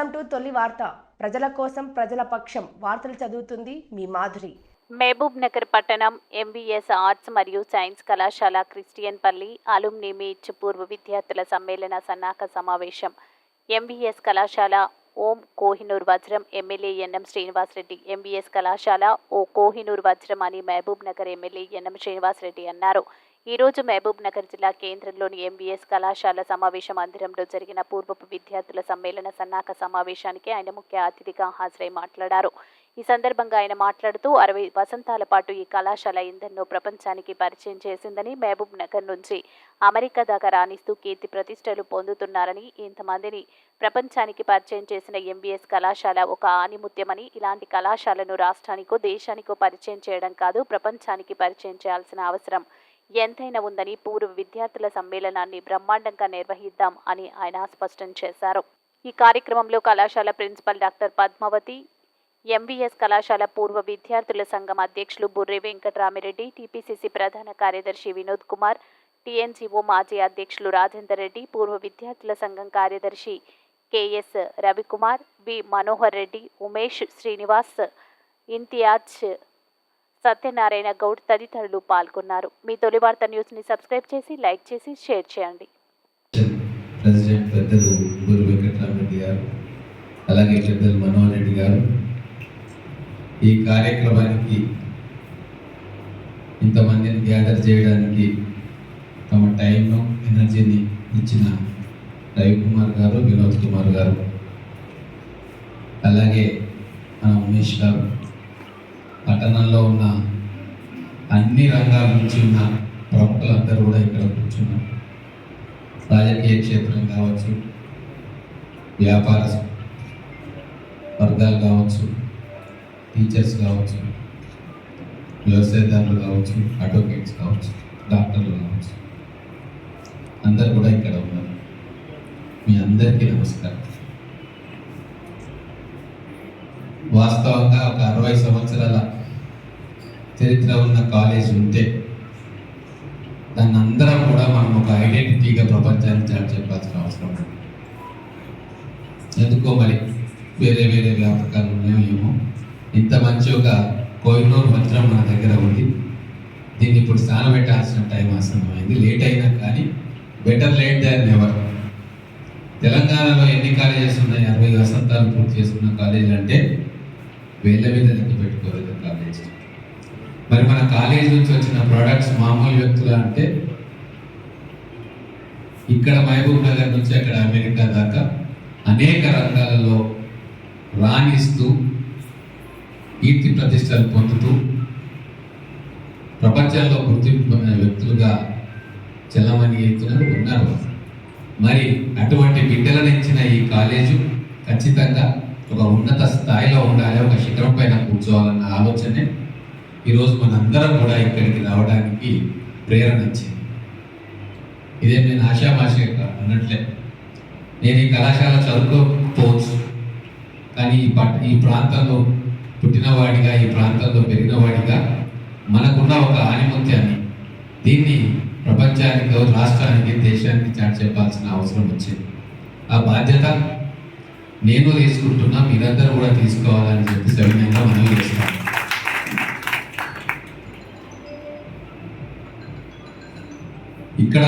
Welcome to తొలి వార్త. ప్రజల కోసం ప్రజల పక్షం. వార్తలు చదువుతుంది మీ మాధురి. మహబూబ్ నగర్ పట్టణం ఎంబీఎస్ ఆర్ట్స్ మరియు సైన్స్ కళాశాల క్రిస్టియన్ పల్లి అలుమ్ని మీట్ పూర్వ విద్యార్థుల సమ్మేళన సన్నాహక సమావేశం. ఎంబీఎస్ కళాశాల ఓం కోహినూర్ వజ్రం ఎమ్మెల్యే ఎన్ఎం శ్రీనివాసరెడ్డి ఎంబీఎస్ కళాశాల ఓ కోహినూర్ వజ్రం అని మహబూబ్ నగర్ ఎమ్మెల్యే ఎన్ఎం శ్రీనివాసరెడ్డి అన్నారు. ఈరోజు మహబూబ్నగర్ మహబూబ్ నగర్ జిల్లా కేంద్రంలోని ఎంబీఎస్ కళాశాల సమావేశ మందిరంలో జరిగిన పూర్వపు విద్యార్థుల సమ్మేళన సన్నాహక సమావేశానికి ఆయన ముఖ్య అతిథిగా హాజరై మాట్లాడారు. ఈ సందర్భంగా ఆయన మాట్లాడుతూ అరవై వసంతాల పాటు ఈ కళాశాల ఇంధన్ను ప్రపంచానికి పరిచయం చేసిందని మహబూబ్ నగర్ నుంచి అమెరికా దాకా రాణిస్తూ కీర్తి ప్రతిష్టలు పొందుతున్నారని ఇంతమందిని ప్రపంచానికి పరిచయం చేసిన ఎంబీఎస్ కళాశాల ఒక ఆనిముత్యమని ఇలాంటి కళాశాలను రాష్ట్రానికో దేశానికో పరిచయం చేయడం కాదు ప్రపంచానికి పరిచయం చేయాల్సిన అవసరం ఎంతైనా ఉందని పూర్వ విద్యార్థుల సమ్మేళనాన్ని బ్రహ్మాండంగా నిర్వహిద్దాం అని ఆయన స్పష్టం చేశారు. ఈ కార్యక్రమంలో కళాశాల ప్రిన్సిపల్ డాక్టర్ పద్మావతి ఎంవీఎస్ కళాశాల పూర్వ విద్యార్థుల సంఘం అధ్యక్షులు బుర్రి వెంకటరామిరెడ్డి టీపీసీసీ ప్రధాన కార్యదర్శి వినోద్ కుమార్ టీఎన్జీఓ మాజీ అధ్యక్షులు రాజేందర్ రెడ్డి పూర్వ విద్యార్థుల సంఘం కార్యదర్శి కెఎస్ రవికుమార్ బి మనోహర్ రెడ్డి ఉమేష్ శ్రీనివాస్ ఇంతియాజ్ సత్యనారాయణ గౌడ్ తదితరులు పాల్గొన్నారు. మీ తొలి వార్త న్యూస్ని సబ్స్క్రైబ్ చేసి లైక్ చేసి షేర్ చేయండి. ప్రెసిడెంట్ పెద్దలు గురు వెంకటరామరెడ్డి గారు అలాగే పెద్దలు మనోహర్ రెడ్డి గారు ఈ కార్యక్రమానికి ఇంతమందిని గ్యాదర్ చేయడానికి తమ టైంను ఎనర్జీని ఇచ్చిన రవికుమార్ గారు వినోద్ కుమార్ గారు అలాగే మన ఉమేష్ గారు పట్టణంలో ఉన్న అన్ని రంగాల నుంచి ఉన్న ప్రముఖులందరూ కూడా ఇక్కడ కూర్చున్నారు. రాజకీయ క్షేత్రం కావచ్చు వ్యాపార వర్గాలు కావచ్చు టీచర్స్ కావచ్చు వ్యవసాయదారులు కావచ్చు అడ్వకేట్స్ కావచ్చు డాక్టర్లు కావచ్చు అందరు కూడా ఇక్కడ ఉన్నారు. మీ అందరికీ నమస్కారం. వాస్తవంగా ఒక అరవై సంవత్సరాల చరిత్ర ఉన్న కాలేజ్ ఉంటే దాన్ని అందరం కూడా మనం ఒక ఐడెంటిటీగా ప్రపంచానికి చాటి చెప్పాల్సిన అవసరం ఉంది. ఎందుకో మరి వేరే వేరే వ్యాపకాలు ఉన్నాయో ఏమో. ఇంత మంచి ఒక కోహినూర్ మంత్రం మన దగ్గర ఉంది. దీన్ని ఇప్పుడు స్నానం పెట్టాల్సిన టైం ఆసన్నమైంది. లేట్ అయినా కానీ బెటర్ లేట్ దాన్ నెవర్ తెలంగాణలో ఎన్ని కాలేజెస్ ఉన్నాయి? అరవై వసంతాలు పూర్తి చేసుకున్న కాలేజీలు అంటే వేళ్ళ మీద లెక్క పెట్టుకోలేదు కాలేజ్ మరి మన కాలేజ్ నుంచి వచ్చిన ప్రోడక్ట్స్ మామూలు వ్యక్తులు అంటే ఇక్కడ మహబూబ్ నగర్ నుంచి అక్కడ అమెరికా దాకా అనేక రంగాలలో రాణిస్తూ కీర్తి ప్రతిష్టలు పొందుతూ ప్రపంచంలో గుర్తింపు పొందిన వ్యక్తులుగా చలమని ఎత్తున ఉన్నారు. మరి అటువంటి బిడ్డలను ఇచ్చిన ఈ కాలేజు ఖచ్చితంగా ఒక ఉన్నత స్థాయిలో ఉండాలి ఒక శిఖరం పైన కూర్చోవాలన్న ఆలోచనే ఈరోజు మనందరం కూడా ఇక్కడికి రావడానికి ప్రేరణ ఇచ్చింది. ఇదేం నేను ఆశామాషి అన్నట్లే. నేను ఈ కళాశాల చదువుకోకపోవచ్చు. కానీ ఈ పట్ ఈ ప్రాంతంలో పుట్టినవాడిగా ఈ ప్రాంతంలో పెరిగినవాడిగా మనకున్న ఒక ఆనిమత్యాన్ని దీన్ని ప్రపంచానికి రాష్ట్రానికి దేశానికి చాటి చెప్పాల్సిన అవసరం వచ్చింది. ఆ బాధ్యత నేను తీసుకుంటున్నా మీరందరూ కూడా తీసుకోవాలని చెప్పి సవినయంగా మనం చేస్తున్నాను. ఇక్కడ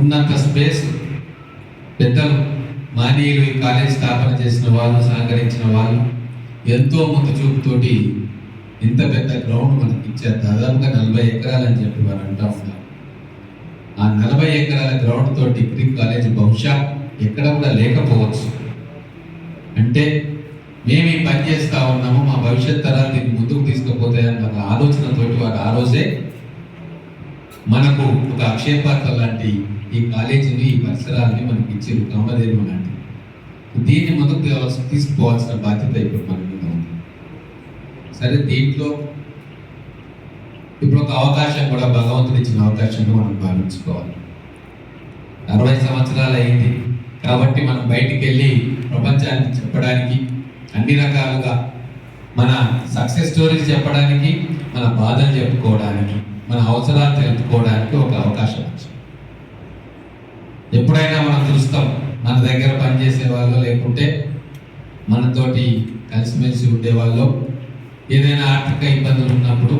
ఉన్నంత స్పేస్ పెద్దలు మానీయులు ఈ కాలేజ్ స్థాపన చేసిన వాళ్ళు సహకరించిన వాళ్ళు ఎంతో ముందు చూపుతోటి ఇంత పెద్ద గ్రౌండ్ మనకి ఇచ్చారు. దాదాపుగా నలభై ఎకరాలు అని చెప్పి వారు అంటూ ఉన్నారు. ఆ నలభై ఎకరాల గ్రౌండ్తో డిగ్రీ కాలేజ్ బహుశా ఎక్కడ కూడా లేకపోవచ్చు. అంటే మేము ఈ పని చేస్తా ఉన్నాము మా భవిష్యత్ తరాలు దీన్ని ముందుకు తీసుకుపోతాయని ఒక ఆలోచనతోటి వారు ఆ రోజే మనకు ఒక అక్షయపాత్ర లాంటి ఈ కాలేజీని ఈ పరిసరాలని మనకి ఇచ్చారు కామధేను లాంటి. దీన్ని ముందుకు తేవాల్సిన- తీసుకోవాల్సిన బాధ్యత ఇప్పుడు మన మీద ఉంది. సరే దీంట్లో ఇప్పుడు ఒక అవకాశం కూడా భగవంతుడు ఇచ్చిన అవకాశంగా మనం భావించుకోవాలి అరవై సంవత్సరాలు అయింది కాబట్టి మనం బయటికి వెళ్ళి ప్రపంచానికి చెప్పడానికి అన్ని రకాలుగా మన సక్సెస్ స్టోరీస్ చెప్పడానికి మన బాధలు చెప్పుకోవడానికి మన అవసరాలు తెలుపుకోవడానికి ఒక అవకాశం వచ్చింది. ఎప్పుడైనా మనం చూస్తాం మన దగ్గర పనిచేసే వాళ్ళు లేకుంటే మనతోటి కలిసిమెలిసి ఉండేవాళ్ళు ఏదైనా ఆర్థిక ఇబ్బందులు ఉన్నప్పుడు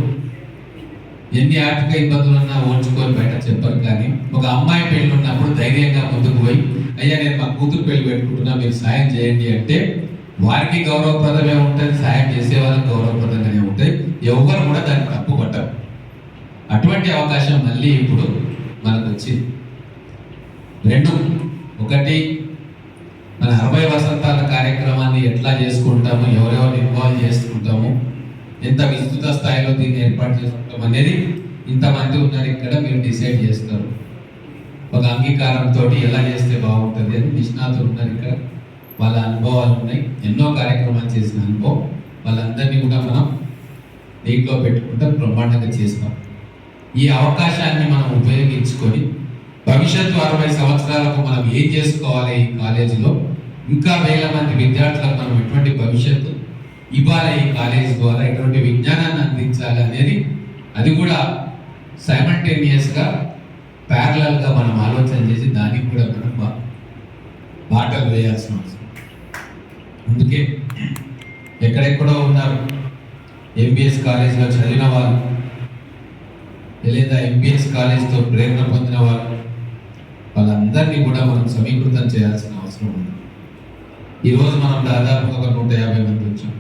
ఎన్ని ఆర్థిక ఇబ్బందులు ఉన్నా ఓడ్చుకొని బయట చెప్పరు కానీ ఒక అమ్మాయి పెళ్ళి ఉన్నప్పుడు ధైర్యంగా ముందుకు పోయి అయ్యా నేను మా కూతురు పెళ్ళి పెట్టుకుంటున్నా మీరు సాయం చేయండి అంటే వారికి గౌరవప్రదమే ఉంటుంది సాయం చేసే వాళ్ళకి గౌరవప్రదంగానే ఉంటుంది. ఎవరు కూడా దాన్ని తప్పు పట్టరు అటువంటి అవకాశం మళ్ళీ ఇప్పుడు మనకు వచ్చింది. రెండు ఒకటి మన అరవై వసంతాల కార్యక్రమాన్ని ఎట్లా చేసుకుంటాము ఎవరెవరు ఇన్వాల్వ్ చేసుకుంటాము ఎంత విస్తృత స్థాయిలో దీన్ని ఏర్పాటు చేసుకుంటాం అనేది ఇంతమంది ఉన్నారు ఇక్కడ మీరు డిసైడ్ చేస్తారు. ఒక అంగీకారంతో ఎలా చేస్తే బాగుంటుంది అని నిష్ణాతులు ఉన్నారు ఇక్కడ. వాళ్ళ అనుభవాలు ఉన్నాయి. ఎన్నో కార్యక్రమాలు చేసిన అనుభవం. వాళ్ళందరినీ కూడా మనం దీంట్లో పెట్టుకుంటే బ్రహ్మాండంగా చేస్తాం. ఈ అవకాశాన్ని మనం ఉపయోగించుకొని భవిష్యత్తు అరవై సంవత్సరాలకు మనం ఏం చేసుకోవాలి ఈ కాలేజీలో? ఇంకా వేల మంది విద్యార్థులకు మనం ఎటువంటి భవిష్యత్తు ఇవ్వాలి ఈ కాలేజ్ ద్వారా? ఎటువంటి విజ్ఞానాన్ని అందించాలి అనేది అది కూడా సైమల్టేనియస్గా ప్యారలల్గా మనం ఆలోచన చేసి దానికి కూడా మనం బాటలు వేయాల్సిన అవసరం. అందుకే ఎక్కడెక్కడో ఉన్నారు ఎంబీఎస్ కాలేజీలో చదివిన వాళ్ళు. లేదా ఎంబీఎస్ కాలేజ్తో ప్రేరణ పొందిన వారు వాళ్ళందరినీ కూడా మనం సమీకృతం చేయాల్సిన అవసరం ఉంది. ఈరోజు మనం దాదాపు ఒక నూట యాభై మంది వచ్చాం.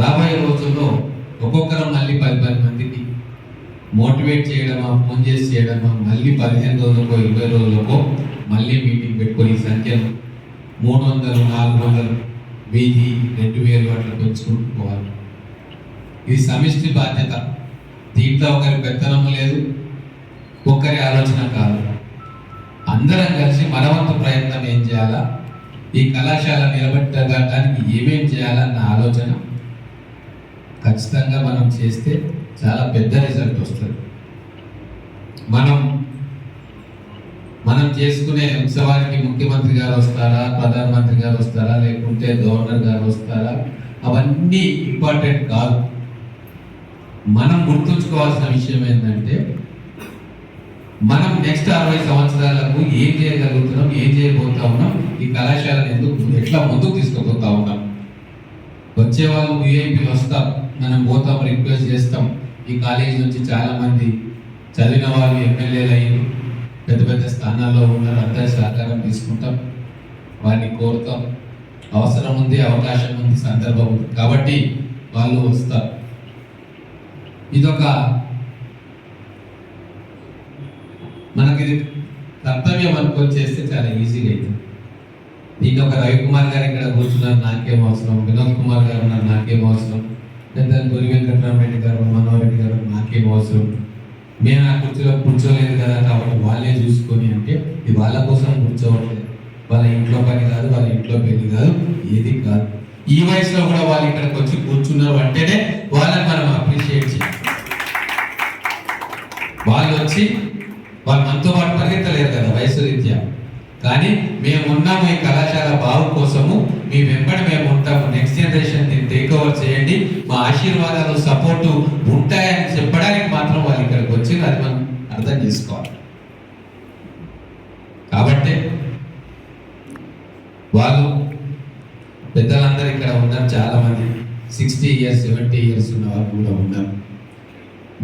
రాబోయే రోజుల్లో ఒక్కొక్కరం మళ్ళీ పది పది మందికి మోటివేట్ చేయడమా ఫోన్ చేసి చేయడమా మళ్ళీ పదిహేను రోజులకో ఇరవై రోజులకో మళ్ళీ మీటింగ్ పెట్టుకొని సంఖ్యను మూడు వందలు నాలుగు వందలు వెయ్యి రెండు వేలు అట్లా పెంచుకుంటూ పోవాలి. ఇది సమిష్టి బాధ్యత. దీంట్లో ఒకరి పెత్తనం లేదు ఒక్కరి ఆలోచన కాదు. అందరం కలిసి మనవంతు ప్రయత్నం ఏం చేయాలా? ఈ కళాశాల నిలబెట్టడానికి ఏమేం చేయాలన్న ఆలోచన ఖచ్చితంగా మనం చేస్తే చాలా పెద్ద రిజల్ట్ వస్తుంది. మనం మనం చేసుకునే ఉత్సవానికి ముఖ్యమంత్రి గారు వస్తారా? ప్రధానమంత్రి గారు వస్తారా? లేకుంటే గవర్నర్ గారు వస్తారా? అవన్నీ ఇంపార్టెంట్ కాదు. మనం గుర్తుంచుకోవాల్సిన విషయం ఏంటంటే మనం నెక్స్ట్ అరవై సంవత్సరాలకు ఏం చేయగలుగుతున్నాం ఏం చేయబోతా ఉన్నాం ఈ కళాశాలను ఎందుకు ఎట్లా ముందుకు తీసుకుపోతా ఉన్నాం? వచ్చే వాళ్ళు విఐపీలు వస్తాం మనం పోతాం రిక్వెస్ట్ చేస్తాం. ఈ కాలేజ్ నుంచి చాలామంది చదివిన వాళ్ళు ఎమ్మెల్యేలు అయ్యారు. పెద్ద పెద్ద స్థానాల్లో ఉన్నారు అందరి సహకారం తీసుకుంటాం వారిని కోరుతాం. అవసరం ఉంది అవకాశం ఉంది సందర్భం ఉంది. కాబట్టి వాళ్ళు వస్తారు. ఇదొక మనకి కర్తవ్యం అనుకొని చేస్తే చాలా ఈజీగా అవుతుంది దీంట్లో ఒక రవికుమార్ గారు ఇక్కడ కూర్చున్నారు నాకేం అవసరం. వినోద్ కుమార్ గారు ఉన్నారు నాకేం అవసరం. లేదా గురి వెంకటరామరెడ్డి గారు మనోహర్ రెడ్డి గారు నాకేం అవసరం. మేము ఆ కుర్చీలో కూర్చోలేదు కదా కాబట్టి వాళ్ళే చూసుకొని అంటే ఇది వాళ్ళ కోసం కూర్చోవట్లేదు. వాళ్ళ ఇంట్లో పని కాదు వాళ్ళ ఇంట్లో పెళ్ళి కాదు ఏది కాదు. ఈ వయసులో కూడా వాళ్ళు ఇక్కడికి వచ్చి కూర్చున్నారు అంటేనే వాళ్ళని మనం అప్రిషియేట్ చేయాలి. వాళ్ళు వచ్చి వాళ్ళు మనతో పాటు పరిగెత్తలేరు కదా వయసు రీత్యా. కానీ మేము ఉన్నాము ఈ కళాశాల బావు కోసము మీ వెంబడి మేము ఉంటాము. నెక్స్ట్ జనరేషన్ టేక్ ఓవర్ చేయండి. మా ఆశీర్వాదాలు సపోర్టు ఉంటాయని చెప్పడానికి మాత్రం వాళ్ళు ఇక్కడికి వచ్చి అది మనం అర్థం చేసుకోవాలి. కాబట్టి వాళ్ళు పెద్దలందరూ ఇక్కడ ఉన్నారు. చాలా మంది సిక్స్టీ ఇయర్స్ సెవెంటీ ఇయర్స్ ఉన్న వాళ్ళు కూడా ఉన్నారు.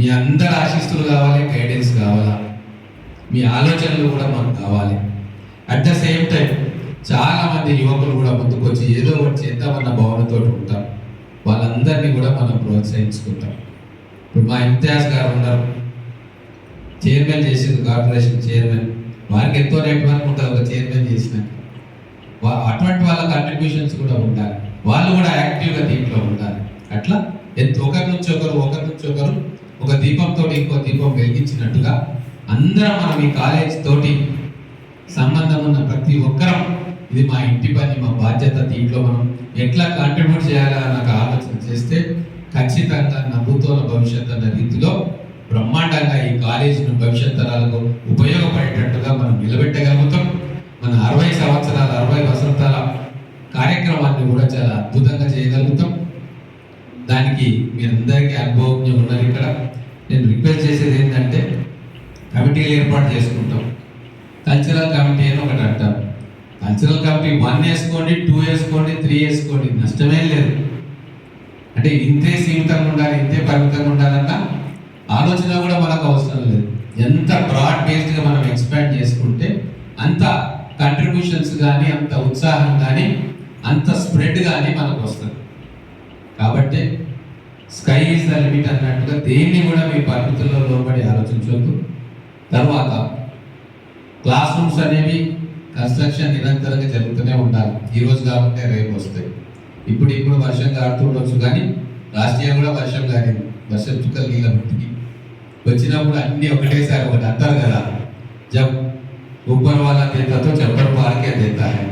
మీ అందరి ఆశీస్సులు కావాలి గైడెన్స్ కావాలా. మీ ఆలోచనలు కూడా మనకు కావాలి. అట్ ద సేమ్ టైం చాలా మంది యువకులు కూడా ముందుకు వచ్చి ఏదో ఒకటి చేద్దామన్న భావనతో ఉంటాం. వాళ్ళందరినీ కూడా మనం ప్రోత్సహించుకుంటాం. ఇప్పుడు మా ఇంతియాజ్ గారు ఉన్నారు. చైర్మన్ చేసింది కార్పొరేషన్ చైర్మన్. వారికి ఎంతో రేటు వరకు ఉంటారు ఒక చైర్మన్ చేసినాక వా- అటువంటి వాళ్ళ కంట్రిబ్యూషన్స్ కూడా ఉండాలి. వాళ్ళు కూడా యాక్టివ్గా దీంట్లో ఉండాలి. అట్లా? ఎంత ఒకరి నుంచి ఒకరు ఒకరి నుంచి ఒకరు ఒక దీపంతో ఇంకో దీపం వెలిగించినట్టుగా అందరం మనం ఈ కాలేజ్ తోటి సంబంధం ఉన్న ప్రతి ఒక్కరం ఇది మా ఇంటి పని మా బాధ్యత దీంట్లో మనం ఎట్లా కాంట్రిబ్యూట్ చేయాలా నాకు ఆలోచన చేస్తే ఖచ్చితంగా నవ్వుతోన భవిష్యత్ అన్న రీతిలో బ్రహ్మాండంగా ఈ కాలేజీని భవిష్యత్ తరాలకు ఉపయోగపడేటట్టుగా మనం నిలబెట్టగలుగుతాం. మన అరవై సంవత్సరాల అరవై వసంతాల కార్యక్రమాన్ని కూడా చాలా అద్భుతంగా చేయగలుగుతాం. దానికి మీరందరికీ అనుభవం ఉన్నారు ఇక్కడ. నేను రిక్వెస్ట్ చేసేది ఏంటంటే కమిటీలు ఏర్పాటు చేసుకుంటాం. కల్చరల్ కమిటీ అని ఒకటి అంటారు కల్చరల్ కమిటీ వన్ వేసుకోండి టూ వేసుకోండి త్రీ వేసుకోండి. నష్టమే లేదు. అంటే ఇంతే సీమితంగా ఉండాలి ఇంతే పరిమితంగా ఉండాలన్న ఆలోచన కూడా మనకు అవసరం లేదు. ఎంత బ్రాడ్ బేస్డ్గా మనం ఎక్స్పాండ్ చేసుకుంటే అంత కంట్రిబ్యూషన్స్ కానీ అంత ఉత్సాహం కానీ అంత స్ప్రెడ్ కానీ మనకు వస్తుంది. కాబట్టి స్కై ఈజ్ ద లిమిట్ అన్నట్టుగా దేన్ని కూడా మీ పరిమితుల్లో లోబడి ఆలోచించవద్దు తర్వాత క్లాస్ రూమ్స్ అనేవి కన్స్ట్రక్షన్ నిరంతరంగా జరుగుతూనే ఉండాలి. ఈ రోజు కాబట్టి రేపు వస్తాయి. ఇప్పుడు ఇప్పుడు వర్షం కారుతుండొచ్చు కానీ లాస్ట్ ఇయర్ కూడా వర్షం కాలేదు వర్షం చుక్కలు నీళ్ళ మట్టికి వచ్చినప్పుడు అన్ని ఒకటేసారి ఒకటి అంటారు కదా. జబ్ ఊపర్ వాళ్ళ దేతాతో చెప్పడం పార్కే దేతా హై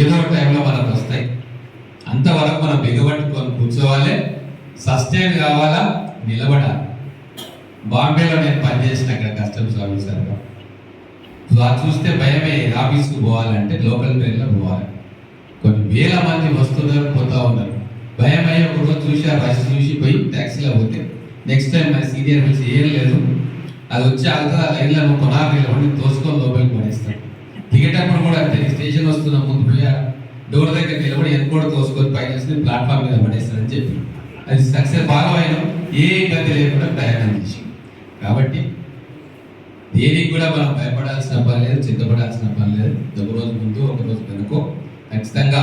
ఏదో ఒక టైంలో మనకు వస్తాయి. అంతవరకు మనం బిగబట్టుకొని కూర్చోవాలి. సస్టైన్ కావాలా? నిలబడాలి. బాంబేలో నేను పనిచేసిన అక్కడ కస్టమ్స్ ఆఫీసర్గా అది చూస్తే భయమే. ఆఫీస్కి పోవాలంటే లోకల్ ట్రైన్లో పోవాలి. కొన్ని వేల మంది వస్తున్నారు పోతా ఉన్నారు. భయం అయ్యి ఒక చూసి ఆ బస్ చూసి పోయి ట్యాక్సీలో పోతే. నెక్స్ట్ టైం మన సీనియర్ వచ్చి ఏం లేదు. అది వచ్చి ఆగుతా లైన్లో నువ్వు కొనాలి తోసుకొని లోపలికి పడేస్తాను దిగేటప్పుడు కూడా అంతే. స్టేషన్ వస్తున్న ముందు పోయి డోర్ దగ్గర నిలబడి ఎంత తోసుకొని పైన ప్లాట్ఫామ్ మీద పడేస్తారని చెప్పి. అది సక్సెస్ బాగా అయినా ఏ ఇబ్బంది లేకుండా ప్రయాణం చేసి కాబట్టి దేనికి కూడా మనం భయపడాల్సిన పని లేదు చింతపడాల్సిన పని లేదు. ఒక రోజు ముందు ఒక రోజు వెనుకో. ఖచ్చితంగా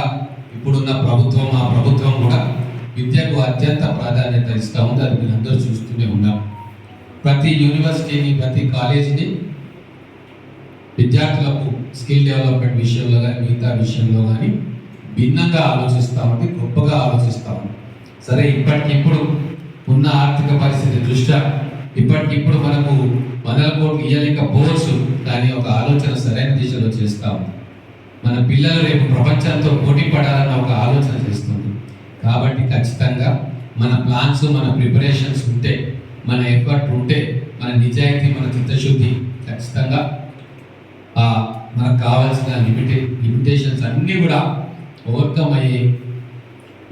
ఇప్పుడున్న ప్రభుత్వం ఆ ప్రభుత్వం కూడా విద్యకు అత్యంత ప్రాధాన్యత ఇస్తూ ఉంది. అది మీరు అందరూ చూస్తూనే ఉన్నాం ప్రతి యూనివర్సిటీని ప్రతి కాలేజీని విద్యార్థులకు స్కిల్ డెవలప్మెంట్ విషయంలో కానీ మిగతా విషయంలో కానీ భిన్నంగా ఆలోచిస్తూ గొప్పగా ఆలోచిస్తాము సరే ఇప్పటికిప్పుడు ఉన్న ఆర్థిక పరిస్థితి దృష్ట్యా ఇప్పటికిప్పుడు మనకు వందల కోట్లు ఇయ్యలేకపోవచ్చు కానీ ఒక ఆలోచన సరైన దిశలో చేస్తాము మన పిల్లలు రేపు ప్రపంచంతో పోటీ పడాలన్న ఒక ఆలోచన చేస్తుంది కాబట్టి ఖచ్చితంగా మన ప్లాన్స్ మన ప్రిపరేషన్స్ ఉంటే మన ఎఫర్ట్ ఉంటే మన నిజాయితీ మన చిత్తశుద్ధి ఖచ్చితంగా మనకు కావాల్సిన లిమిటెడ్ లిమిటేషన్స్ అన్నీ కూడా ఓవర్కమ్ అయ్యి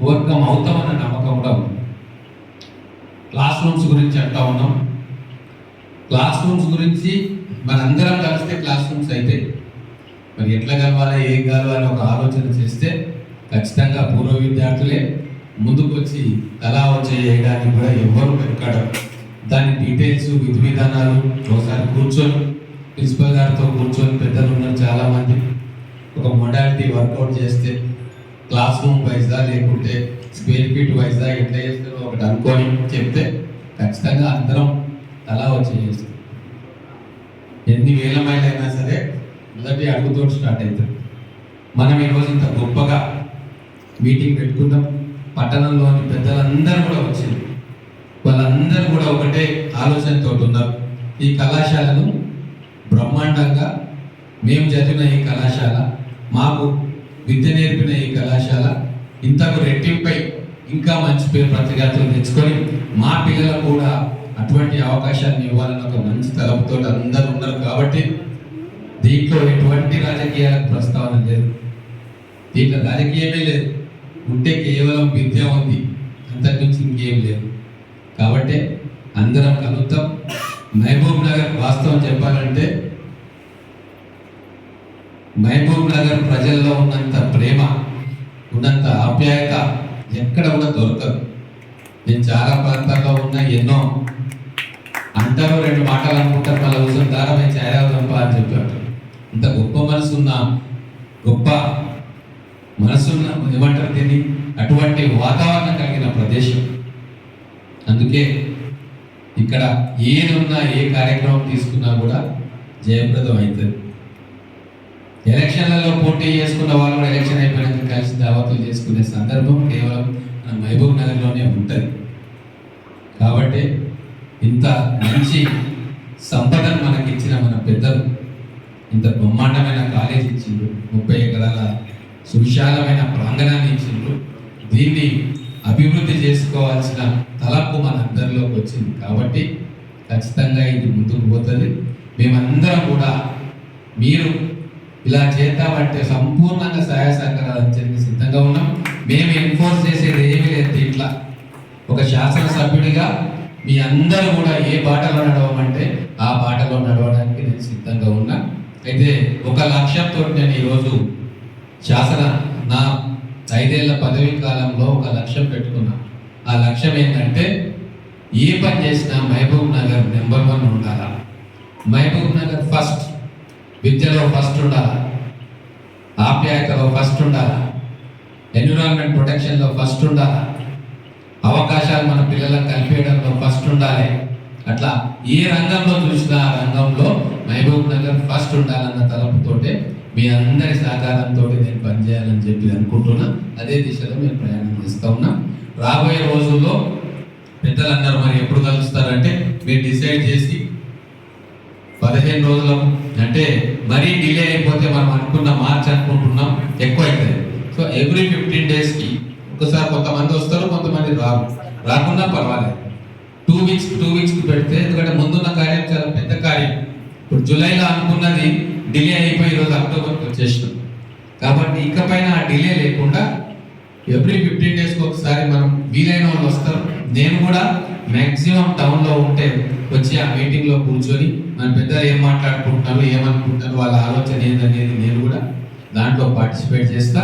ఓవర్కమ్ అవుతామన్న నమ్మకం కూడా ఉంది. క్లాస్ రూమ్స్ గురించి అంటా ఉన్నాం. క్లాస్ రూమ్స్ గురించి మనందరం కలిస్తే క్లాస్ రూమ్స్ అయితే మరి ఎట్లా కలవాలి ఏం కలవాలి ఒక ఆలోచన చేస్తే ఖచ్చితంగా పూర్వ విద్యార్థులే ముందుకు వచ్చి కళా వచ్చి చేయడానికి కూడా ఎవ్వరు వెనకడం. దాని డీటెయిల్స్ విధి విధానాలు ఒకసారి కూర్చొని ప్రిన్సిపల్ గారితో కూర్చొని పెద్దలు ఉన్నారు చాలామంది. ఒక మొడాలిటీ వర్కౌట్ చేస్తే క్లాస్ రూమ్ వైజ్దా లేకుంటే స్క్వేర్ ఫీట్ వైజ్దా ఎట్లా చేస్తారో ఒకటి అనుకొని చెప్తే ఖచ్చితంగా అందరం అలా వచ్చి చేస్తాం. ఎన్ని వేల మైళ్ళు అయినా సరే మొదటి అడుగుతో స్టార్ట్ అవుతుంది. మనం ఈరోజు ఇంత గొప్పగా మీటింగ్ పెట్టుకుందాం. పట్టణంలోని పెద్దలందరూ కూడా వచ్చింది వాళ్ళందరూ కూడా ఒకటే ఆలోచనతో ఉన్నారు. ఈ కళాశాలను బ్రహ్మాండంగా మేము చదివిన ఈ కళాశాల మాకు విద్య నేర్పిన ఈ కళాశాల ఇంతకు రెట్టింపై ఇంకా మంచి పేరు ప్రతిఘాతులు తెచ్చుకొని మా పిల్లలకు కూడా అటువంటి అవకాశాన్ని ఇవ్వాలని ఒక మంచి తలపుతో అందరూ ఉన్నారు కాబట్టి దీంట్లో ఎటువంటి రాజకీయాలకు ప్రస్తావన లేదు. దీంట్లో రాజకీయమే లేదు. ఉంటే కేవలం విద్య ఉంది. అంతకుమించి ఇంకేం లేదు. కాబట్టి అందరం కలుద్దాం. మహబూబ్ నగర్ వాస్తవం చెప్పాలంటే మహబూబ్ నగర్ ప్రజల్లో ఉన్నంత ప్రేమ ఉన్నంత ఆప్యాయత ఎక్కడ కూడా దొరకదు. నేను చాలా ప్రాంతాల్లో ఉన్న ఎన్నో అంటారు రెండు మాటలు అనుకుంటారు మళ్ళీ కూర్చొని దారమే ఛాయాదంప అని చెప్పాడు. ఇంత గొప్ప మనసు ఉన్న గొప్ప మనసున్న ఏమంటారు దీన్ని? అటువంటి వాతావరణం కలిగిన ప్రదేశం. అందుకే ఇక్కడ ఏదున్నా ఏ కార్యక్రమం తీసుకున్నా కూడా జయప్రదం అవుతుంది. ఎలక్షన్లలో పోటీ చేసుకున్న వాళ్ళు కూడా ఎలక్షన్ అయిపోయినాక కలిసి దావతులు చేసుకునే సందర్భం కేవలం మన మహబూబ్ నగర్లోనే ఉంటుంది. కాబట్టి ఇంత మంచి సంపదను మనకి ఇచ్చిన మన పెద్దలు ఇంత బ్రహ్మాండమైన కాలేజ్ ఇచ్చిండ్రు ముప్పై ఎకరాల సువిశాలమైన ప్రాంగణాన్ని ఇచ్చిండ్రు దీన్ని అభివృద్ధి చేసుకోవాల్సిన తలపు మన అందరిలోకి వచ్చింది. కాబట్టి ఖచ్చితంగా ఇది ముందుకు పోతుంది. మేమందరం కూడా మీరు ఇలా చేద్దామంటే సంపూర్ణంగా సహాయ సహకారాలు చెప్పి సిద్ధంగా ఉన్నాం. మేము ఎన్ఫోర్స్ చేసేది ఏమీ లేదు దీంట్లో. ఒక శాసనసభ్యుడిగా మీ అందరూ కూడా ఏ బాటలో నడవమంటే ఆ బాటలో నడవడానికి నేను సిద్ధంగా ఉన్నా. అయితే ఒక లక్ష్యంతో నేను ఈరోజు శాసన నా ఐదేళ్ళ పదవీ కాలంలో ఒక లక్ష్యం పెట్టుకున్నా. ఆ లక్ష్యం ఏంటంటే ఏ పని చేసినా మహబూబ్ నగర్ నెంబర్ వన్ ఉండాలా? మహబూబ్ నగర్ ఫస్ట్ విద్యలో ఫస్ట్ ఉండాలి. ఆప్యాయతలో ఫస్ట్ ఉండాలి. ఎన్విరాన్మెంట్ ప్రొటెక్షన్లో ఫస్ట్ ఉండాలి. అవకాశాలు మన పిల్లలకు కల్పించడంలో ఫస్ట్ ఉండాలి. అట్లా ఏ రంగంలో చూసినా ఆ రంగంలో మహబూబ్ నగర్ ఫస్ట్ ఉండాలన్న తలపుతోటే మీ అందరి సహకారంతో నేను పనిచేయాలని చెప్పి అనుకుంటున్నా. అదే దిశలో మేము ప్రయాణం చేస్తూ ఉన్నాం. రాబోయే రోజుల్లో పెద్దలందరూ మరి ఎప్పుడు కలుస్తారంటే మీరు డిసైడ్ చేసి పదిహేను రోజులు అంటే మరీ డిలే అయిపోతే మనం అనుకున్న మార్చ్ అనుకుంటున్నాం ఎక్కువ అవుతుంది సో ఎవ్రీ ఫిఫ్టీన్ డేస్కి ఒకసారి కొంతమంది వస్తారు కొంతమంది రారు. రాకుండా పర్వాలేదు. టూ వీక్స్ టూ వీక్స్కి పెడితే ఎందుకంటే ముందున్న కార్యం చాలా పెద్ద కార్యం. ఇప్పుడు జూలైలో అనుకున్నది డిలే అయిపోయి ఈరోజు అక్టోబర్కి వచ్చేసినాం. కాబట్టి ఇకపైన ఆ డిలే లేకుండా ఎవ్రీ ఫిఫ్టీన్ డేస్కి ఒకసారి మనం వీలైన వాళ్ళు వస్తారు. నేను కూడా మ్యాక్సిమం టౌన్లో ఉంటే వచ్చి ఆ మీటింగ్లో కూర్చొని మన పెద్దలు ఏం మాట్లాడుకుంటున్నారు ఏమనుకుంటున్నారు వాళ్ళ ఆలోచన ఏందనేది నేను కూడా దాంట్లో పార్టిసిపేట్ చేస్తా.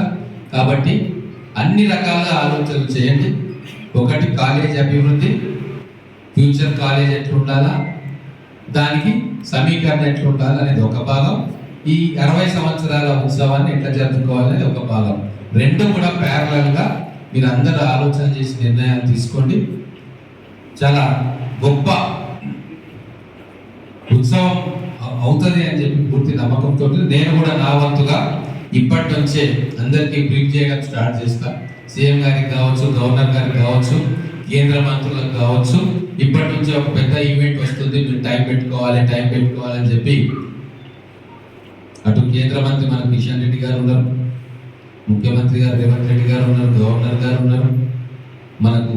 కాబట్టి అన్ని రకాల ఆలోచనలు చేయండి. ఒకటి కాలేజ్ అభివృద్ధి ఫ్యూచర్ కాలేజ్ ఎట్లుండాలా దానికి సమీకరణ ఎట్లుండాలా అనేది ఒక భాగం. ఈ అరవై సంవత్సరాల ఉత్సవాన్ని ఎట్లా జరుపుకోవాలనేది ఒక భాగం. రెండు కూడా ప్యారలల్గా మీరు అందరూ ఆలోచన చేసి నిర్ణయాలు తీసుకోండి. చాలా గొప్ప ఉత్సవం అవుతుంది అని చెప్పి పూర్తి నమ్మకంతో నేను కూడా నా వంతుగా ఇప్పటి నుంచే అందరికీ బ్రీఫ్ చేయడం స్టార్ట్ చేస్తా. సీఎం గారికి కావచ్చు గవర్నర్ గారికి కావచ్చు కేంద్ర మంత్రులకు కావచ్చు ఇప్పటి నుంచి ఒక పెద్ద ఈవెంట్ వస్తుంది. మీరు టైం పెట్టుకోవాలి టైం పెట్టుకోవాలని చెప్పి అటు కేంద్ర మంత్రి మన కిషన్ రెడ్డి గారు ఉన్నారు. ముఖ్యమంత్రి గారు రేవంత్ రెడ్డి గారు ఉన్నారు గవర్నర్ గారు ఉన్నారు మనకు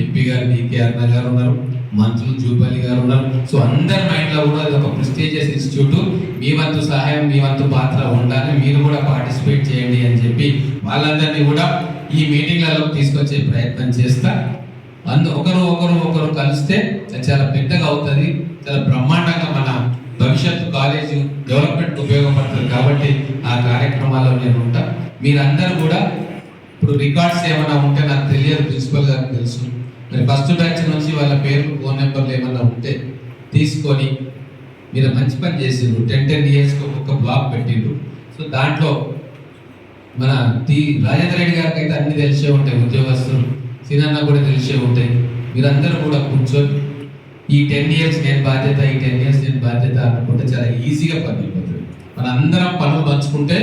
ఎంపీ గారు డికే అన్న గారు ఉన్నారు మంత్రులు జూపల్లి గారు ఉన్నారు. సో అందరి మైండ్లో కూడా అది ఒక ప్రెస్టీజియస్ ఇన్స్టిట్యూట్. మీ వంతు సహాయం మీ వంతు పాత్ర ఉండాలి. మీరు కూడా పార్టిసిపేట్ చేయండి అని చెప్పి వాళ్ళందరినీ కూడా ఈ మీటింగ్లలో తీసుకొచ్చే ప్రయత్నం చేస్తా. అందు ఒకరు ఒకరు ఒకరు కలిస్తే చాలా పెద్దగా అవుతుంది. చాలా బ్రహ్మాండంగా మన భవిష్యత్తు కాలేజీ డెవలప్మెంట్ ఉపయోగపడుతుంది కాబట్టి ఆ కార్యక్రమాల్లో నేను ఉంటాను మీరందరూ కూడా ఇప్పుడు రికార్డ్స్ ఏమైనా ఉంటే నాకు తెలియదు ప్రిన్సిపల్ గారికి తెలుసు. మరి ఫస్ట్ బ్యాచ్ నుంచి వాళ్ళ పేర్లు ఫోన్ నెంబర్లు ఏమైనా ఉంటే తీసుకొని మీరు మంచి పని చేసిండ్రు. టెన్ టెన్ ఇయర్స్కి ఒక బ్లాక్ పెట్టిండ్రు. సో దాంట్లో మన టీ రాజేంద్ర రెడ్డి గారికి అయితే అన్ని తెలిసే ఉంటాయి ఉద్యోగస్తులు. సినన్న కూడా తెలిసే ఉంటాయి. మీరందరూ కూడా కూర్చొని ఈ టెన్ ఇయర్స్ నేను బాధ్యత ఈ టెన్ ఇయర్స్ నేను బాధ్యత అనుకుంటే చాలా ఈజీగా పని అయిపోతుంది. మన అందరం పనులు పంచుకుంటే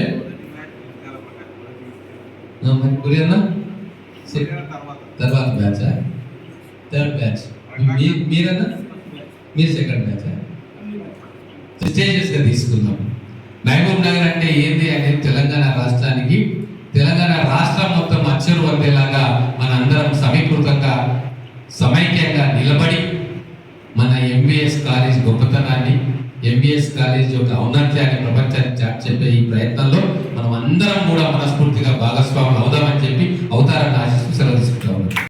మరి కురియన్న సె- తర్వాత. బ్యాచ్ థర్డ్ బ్యాచ్ మీ- మీరన్నా మీరు సెకండ్ బ్యాచ్ స్టేజెస్గా తీసుకుందాం. మహబూబ్ నగర్ అంటే ఏంది అనేది తెలంగాణ రాష్ట్రానికి తెలంగాణ రాష్ట్రం మొత్తం అచ్చరు వచ్చేలాగా మన అందరం సమీకృతంగా సమైక్యంగా నిలబడి మన ఎంబీఎస్ కాలేజ్ గొప్పతనాన్ని ఎంబీఎస్ కాలేజ్ యొక్క ఔన్నత్యాన్ని ప్రపంచాన్ని చెప్పే ఈ ప్రయత్నంలో మనం అందరం కూడా మనస్ఫూర్తిగా భాగస్వాములు అవుదామని చెప్పి అవతారాన్ని ఆశిస్తూ సెలవు తీసుకుంటాము